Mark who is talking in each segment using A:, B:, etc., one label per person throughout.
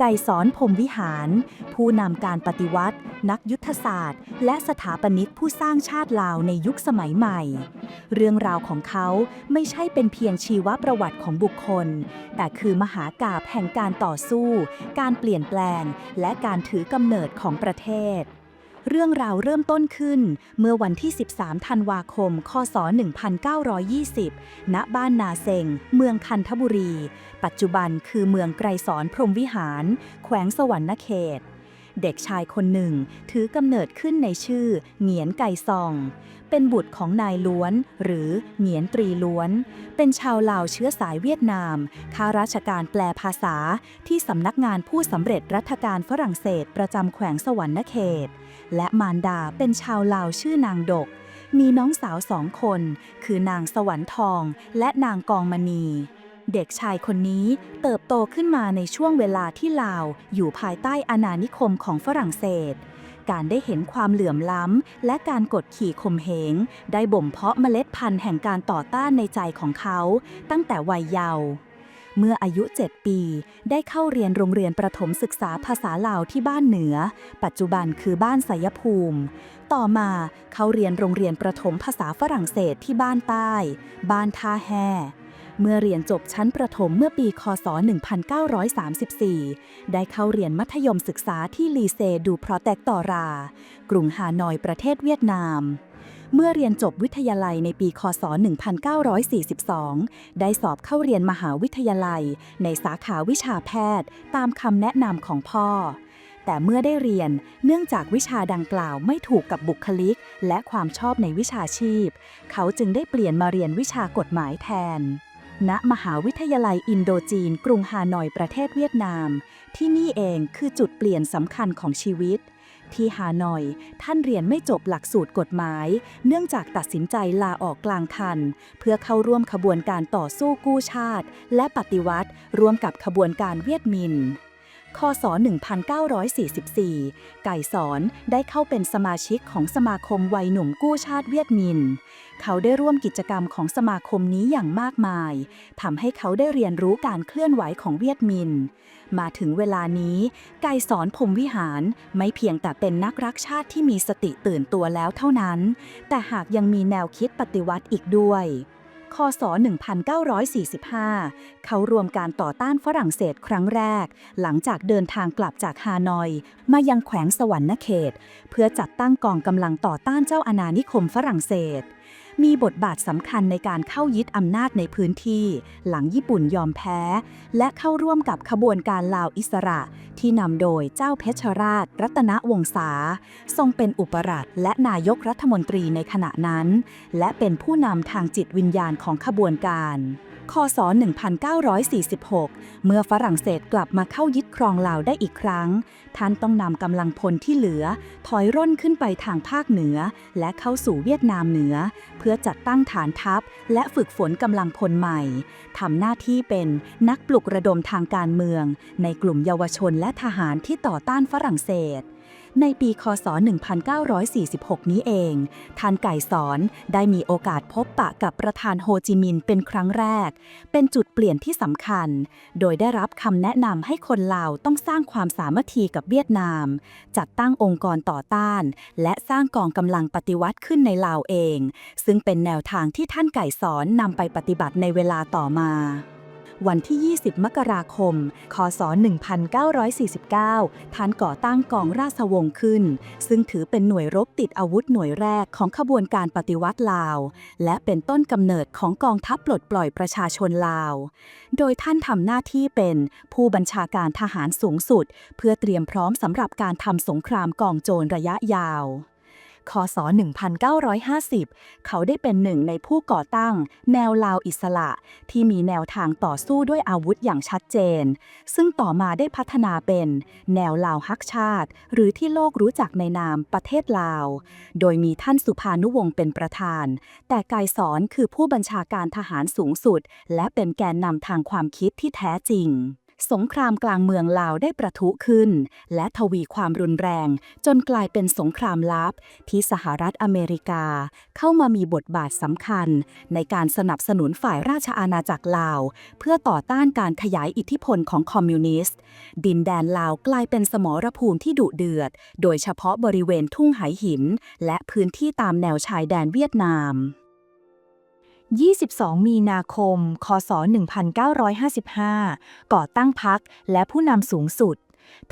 A: ไก่สอนพรมวิหาร ผู้นำการปฏิวัติ นักยุทธศาสตร์ และสถาปนิกผู้สร้างชาติลาวในยุคสมัยใหม่ เรื่องราวของเขาไม่ใช่เป็นเพียงชีวประวัติของบุคคล แต่คือมหากาบแห่งการต่อสู้ การเปลี่ยนแปลง และการถือกำเนิดของประเทศ เรื่องราวเริ่มต้นขึ้น เมื่อวันที่ 13 ธันวาคม คศ 1920 ณ บ้านนาเซง เมืองคันทบุรี ปัจจุบันคือเมืองไกรสอนพรมวิหาร แขวงสวรรณเขต เด็กชายคนหนึ่งถือกำเนิดขึ้นในชื่อเหงียนไก่ซอง เป็นบุตรของนายล้วน หรือเหงียนตรีล้วน เป็นชาวลาวเชื้อสายเวียดนามข้าราชการแปลภาษาที่สำนักงานผู้สำเร็จรัฐการฝรั่งเศสประจำแขวงสวรรณเขต และมารดาเป็นชาวลาวชื่อนางดก มีน้องสาวสองคน คือนางสวรรค์ทอง และนางกองมณี เด็กชายคนนี้เติบโตขึ้นมาในช่วงเวลาที่ลาว อยู่ภายใต้อาณานิคมของฝรั่งเศส การได้เห็นความเหลื่อมล้ำ และการกดขี่ข่มเหง ได้บ่มเพาะเมล็ดพันธุ์แห่งการต่อต้านในใจของเขา ตั้งแต่วัยเยาว์เมื่ออายุ 7 ปี ได้เข้าเรียนโรงเรียนประถมศึกษาภาษาลาวที่บ้านเหนือ ปัจจุบันคือบ้านสยภูมิ ต่อมาเขาเรียนโรงเรียนประถมภาษาฝรั่งเศสที่บ้านใต้ บ้านท่าแห่ เมื่อเรียนจบชั้นประถมเมื่อปี คศ 1934 ได้เข้าเรียนมัธยมศึกษาที่ลีเซดูพรอแตกตอรา กรุงฮานอยประเทศเวียดนาม เมื่อเรียนจบวิทยาลัยในปี คศ 1942 ได้สอบเข้าเรียนมหาวิทยาลัย ในสาขาวิชาแพทย์ ตามคำแนะนำของพ่อแต่เมื่อได้เรียนเนื่องจากวิชาดังกล่าวไม่ถูกกับบุคลิก และความชอบในวิชาชีพ เขาจึงได้เปลี่ยนมาเรียนวิชากฎหมายแทน ณมหาวิทยาลัยอินโดจีน กรุงฮานอยประเทศเวียดนาม ที่นี่เองคือจุดเปลี่ยนสำคัญของชีวิต ที่ฮานอย ท่านเรียนไม่จบหลักสูตรกฎหมาย เนื่องจากตัดสินใจลาออกกลางคัน เพื่อเข้าร่วมขบวนการต่อสู้กู้ชาติ และปฏิวัติร่วมกับขบวนการเวียดมิน คศ 1944 ไก่สอนได้เข้าเป็นสมาชิกของสมาคมวัยหนุ่มกู้ชาติเวียดมิน เขาได้ร่วมกิจกรรมของสมาคมนี้อย่างมากมาย ทำให้เขาได้เรียนรู้การเคลื่อนไหวของเวียดมิน มาถึงเวลานี้ ไก่สอนพรมวิหารไม่เพียงแต่เป็นนักรักชาติที่มีสติตื่นตัวแล้วเท่านั้น แต่หากยังมีแนวคิดปฏิวัติอีกด้วย คศ 1945 เขารวมการต่อต้านฝรั่งเศสครั้งแรก หลังจากเดินทางกลับจากฮานอย มายังแขวงสวรรณเขต เพื่อจัดตั้งกองกำลังต่อต้านเจ้าอาณานิคมฝรั่งเศส มีบทบาทสำคัญในการเข้ายึดอำนาจในพื้นที่ หลังญี่ปุ่นยอมแพ้ และเข้าร่วมกับขบวนการลาวอิสระ ที่นำโดยเจ้าเพชรราช รัตนวงศา ทรงเป็นอุปราชและนายกรัฐมนตรีในขณะนั้น และเป็นผู้นำทางจิตวิญญาณของขบวนการ คศ 1946 เมื่อฝรั่งเศสกลับมาเข้ายึดครองลาวได้อีกครั้ง ท่านต้องนำกำลังพลที่เหลือ ถอยร่นขึ้นไปทางภาคเหนือ และเข้าสู่เวียดนามเหนือ เพื่อจัดตั้งฐานทัพ และฝึกฝนกำลังพลใหม่ทำหน้าที่เป็นนักปลุกระดมทางการเมือง ในกลุ่มเยาวชนและทหารที่ต่อต้านฝรั่งเศส ในปีคศ 1946 นี้เอง ท่านไก่สอนได้มีโอกาสพบปะกับประธานโฮจิมินห์เป็นครั้งแรก เป็นจุดเปลี่ยนที่สำคัญ โดยได้รับคำแนะนำให้คนลาวต้องสร้างความสามัคคีกับเวียดนาม จัดตั้งองค์กรต่อต้าน และสร้างกองกำลังปฏิวัติขึ้นในลาวเอง ซึ่งเป็นแนวทางที่ท่านไก่สอนนำไปปฏิบัติในเวลาต่อมา วันที่ 20 มกราคม คศ 1949 ท่านก่อตั้งกองราชวงศ์ขึ้น ซึ่งถือเป็นหน่วยรบติดอาวุธหน่วยแรกของขบวนการปฏิวัติลาว และเป็นต้นกำเนิดของกองทัพปลดปล่อยประชาชนลาว โดยท่านทำหน้าที่เป็นผู้บัญชาการทหารสูงสุด เพื่อเตรียมพร้อมสำหรับการทำสงครามกองโจรระยะยาว คศ 1950 เขาได้เป็นหนึ่งในผู้ก่อตั้ง แนวลาวอิสระ ที่มีแนวทางต่อสู้ด้วยอาวุธอย่างชัดเจน ซึ่งต่อมาได้พัฒนาเป็น แนวลาวฮักชาติ หรือที่โลกรู้จักในนามประเทศลาว โดยมีท่านสุภานุวงศ์เป็นประธาน แต่กายสอนคือผู้บัญชาการทหารสูงสุด และเป็นแกนนำทางความคิดที่แท้จริง สงครามกลางเมืองลาวได้ประทุขึ้น และทวีความรุนแรง จนกลายเป็นสงครามลับ ที่สหรัฐอเมริกา เข้ามามีบทบาทสำคัญ ในการสนับสนุนฝ่ายราชอาณาจักรลาว เพื่อต่อต้านการขยายอิทธิพลของคอมมิวนิสต์ ดินแดนลาวกลายเป็นสมรภูมิที่ดุเดือด โดยเฉพาะบริเวณทุ่งไหหิน และพื้นที่ตามแนวชายแดนเวียดนาม 22 มีนาคม คศ 1955 ก่อตั้งพรรคและผู้นำสูงสุด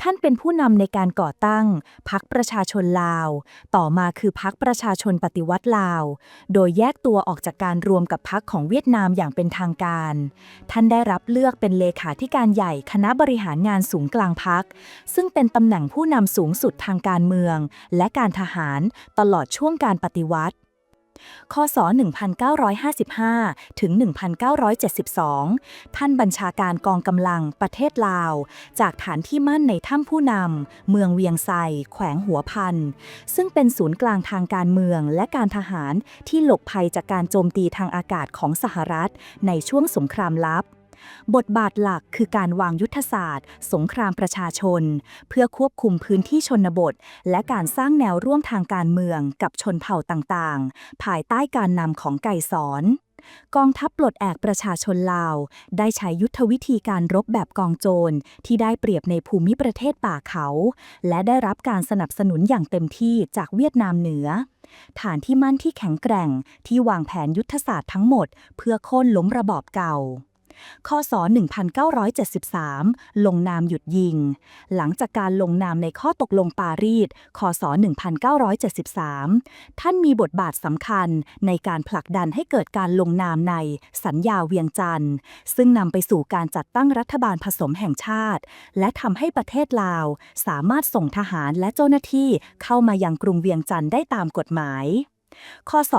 A: ท่านเป็นผู้นำในการก่อตั้งพรรคประชาชนลาว ต่อมาคือพรรคประชาชนปฏิวัติลาว โดยแยกตัวออกจากการรวมกับพรรคของเวียดนามอย่างเป็นทางการ ท่านได้รับเลือกเป็นเลขาธิการใหญ่คณะบริหารงานสูงกลางพรรคซึ่งเป็นตำแหน่งผู้นำสูงสุดทางการเมือง และการทหารตลอดช่วงการปฏิวัติ คศ 1955 ถึง 1972 ท่านบัญชาการกองกำลังประเทศลาว จากฐานที่มั่นในถ้ำผู้นำ เมืองเวียงไซ แขวงหัวพัน ซึ่งเป็นศูนย์กลางทางการเมืองและการทหารที่หลบภัยจากการโจมตีทางอากาศของสหรัฐในช่วงสงครามลับ บทบาทหลักคือการวางยุทธศาสตร์ สงครามประชาชน เพื่อควบคุมพื้นที่ชนบท และการสร้างแนวร่วมทางการเมืองกับชนเผ่าต่างๆ ภายใต้การนำของไก่สอนกองทัพปลดแอกประชาชนลาว ได้ใช้ยุทธวิธีการรบแบบกองโจรที่ได้เปรียบในภูมิประเทศป่าเขา และได้รับการสนับสนุนอย่างเต็มที่จากเวียดนามเหนือ ฐานที่มั่นที่แข็งแกร่งที่วางแผนยุทธศาสตร์ทั้งหมด เพื่อโค่นล้มระบอบเก่า คศ 1973 ลงนามหยุดยิง หลังจากการลงนามในข้อตกลงปารีส คศ 1973 ท่านมีบทบาทสำคัญในการผลักดันให้เกิดการลงนามในสัญญาเวียงจันทร์ ซึ่งนำไปสู่การจัดตั้งรัฐบาลผสมแห่งชาติ และทำให้ประเทศลาว สามารถส่งทหารและเจ้าหน้าที่เข้ามายังกรุงเวียงจันทร์ได้ตามกฎหมาย คศ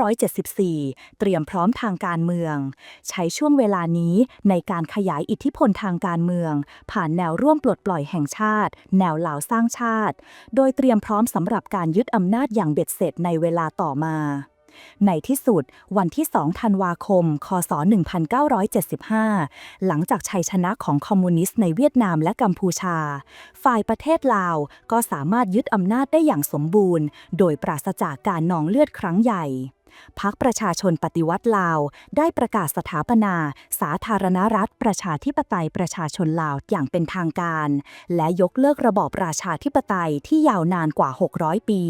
A: 1974 เตรียมพร้อมทางการเมือง ใช้ช่วงเวลานี้ในการขยายอิทธิพลทางการเมือง ผ่านแนวร่วมปลดปล่อยแห่งชาติ แนวเหล่าสร้างชาติ โดยเตรียมพร้อมสำหรับการยึดอำนาจอย่างเบ็ดเสร็จในเวลาต่อมา ในที่สุด วันที่ 2 ธันวาคม คศ 1975 หลังจากชัยชนะของคอมมิวนิสต์ในเวียดนามและกัมพูชา ฝ่ายประเทศลาวก็สามารถยึดอำนาจได้อย่างสมบูรณ์ โดยปราศจากการนองเลือดครั้งใหญ่พรรคประชาชนปฏิวัติลาว ได้ประกาศสถาปนา สาธารณรัฐ ประชาธิปไตยประชาชนลาวอย่างเป็นทางการ และยกเลิกระบอบราชาธิปไตยที่ยาวนานกว่า 600 ปี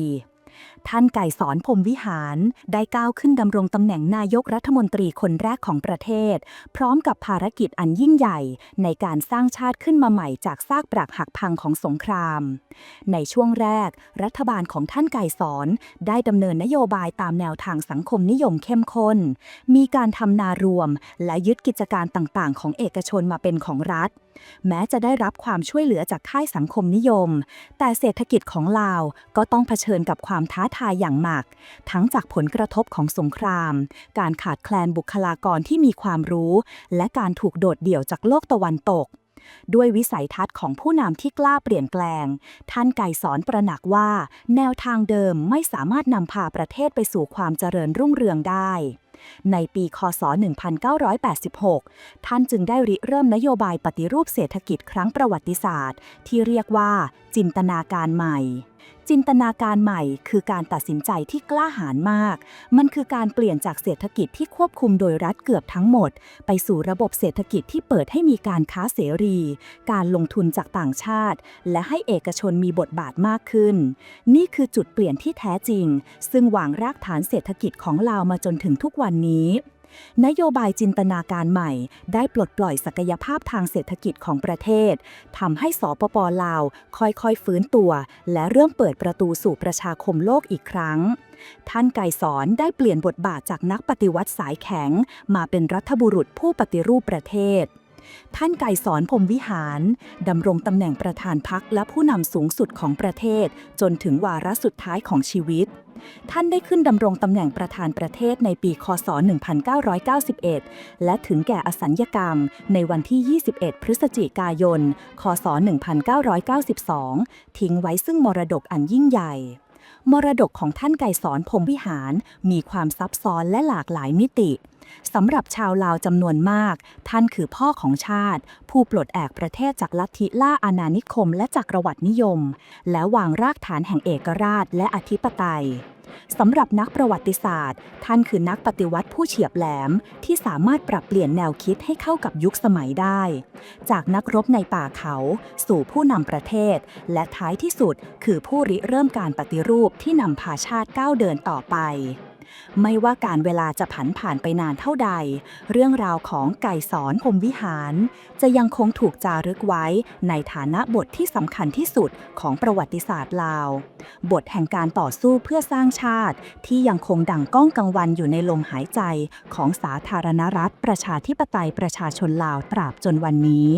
A: ท่านไก่สอนพรมวิหารได้ก้าวขึ้นดำรงตำแหน่งนายกรัฐมนตรีคนแรกของประเทศ พร้อมกับภารกิจอันยิ่งใหญ่ ในการสร้างชาติขึ้นมาใหม่จากซากปรักหักพังของสงคราม ในช่วงแรก รัฐบาลของท่านไก่สอนได้ดำเนินนโยบายตามแนวทางสังคมนิยมเข้มข้น มีการทำนารวม และยึดกิจการต่างๆ ของเอกชนมาเป็นของรัฐแม้จะได้รับความช่วยเหลือจากค่ายสังคมนิยม แต่เศรษฐกิจของลาวก็ต้องเผชิญกับความท้าทายอย่างหนัก ทั้งจากผลกระทบของสงคราม การขาดแคลนบุคลากรที่มีความรู้ และการถูกโดดเดี่ยวจากโลกตะวันตก ด้วยวิสัยทัศน์ของผู้นำที่กล้าเปลี่ยนแปลง ท่านไก่สอนประหนักว่า แนวทางเดิมไม่สามารถนำพาประเทศไปสู่ความเจริญรุ่งเรืองได้ ในปีคศ 1986 ท่านจึงได้ริเริ่มนโยบายปฏิรูปเศรษฐกิจครั้งประวัติศาสตร์ ที่เรียกว่าจินตนาการใหม่ จินตนาการใหม่คือการตัดสินใจที่กล้าหาญมาก มันคือการเปลี่ยนจากเศรษฐกิจที่ควบคุมโดยรัฐเกือบทั้งหมด ไปสู่ระบบเศรษฐกิจที่เปิดให้มีการค้าเสรี การลงทุนจากต่างชาติ และให้เอกชนมีบทบาทมากขึ้น นี่คือจุดเปลี่ยนที่แท้จริง ซึ่งวางรากฐานเศรษฐกิจของลาวมาจนถึงทุกวันนี้ นโยบายจินตนาการใหม่ ได้ปลดปล่อยศักยภาพทางเศรษฐกิจของประเทศทำให้สปปลาว ค่อยๆ ฟื้นตัว และเริ่มเปิดประตูสู่ประชาคมโลกอีกครั้ง ท่านไก่สอนได้เปลี่ยนบทบาทจากนักปฏิวัติสายแข็ง มาเป็นรัฐบุรุษผู้ปฏิรูปประเทศ ท่านไก่สอนพรมวิหารดำรงตำแหน่งประธานพักและผู้นำสูงสุดของประเทศ จนถึงวาระสุดท้ายของชีวิต ท่านได้ขึ้นดำรงตำแหน่งประธานประเทศในปี คศ 1991 และถึงแก่อสัญญกรรมในวันที่ 21 พฤศจิกายน คศ 1992 ทิ้งไว้ซึ่งมรดกอันยิ่งใหญ่ มรดกของท่านไก่สอนพรหมวิหาร มีความซับซ้อนและหลากหลายมิติสำหรับชาวลาวจำนวนมาก ท่านคือพ่อของชาติ ผู้ปลดแอกประเทศจากลัทธิล่าอาณานิคมและจักรวรรดินิยม และวางรากฐานแห่งเอกราชและอธิปไตยสำหรับนักประวัติศาสตร์ ท่านคือนักปฏิวัติผู้เฉียบแหลม ที่สามารถปรับเปลี่ยนแนวคิดให้เข้ากับยุคสมัยได้ จากนักรบในป่าเขา สู่ผู้นำประเทศ และท้ายที่สุดคือผู้ริเริ่มการปฏิรูปที่นำพาชาติก้าวเดินต่อไป ไม่ว่าการเวลาจะผันผ่านไปนานเท่าใด เรื่องราวของไก่สอนพรมวิหาร จะยังคงถูกจารึกไว้ในฐานะบทที่สำคัญที่สุดของประวัติศาสตร์ลาว บทแห่งการต่อสู้เพื่อสร้างชาติ ที่ยังคงดังก้องกังวันอยู่ในลมหายใจของสาธารณรัฐประชาธิปไตยประชาชนลาวตราบจนวันนี้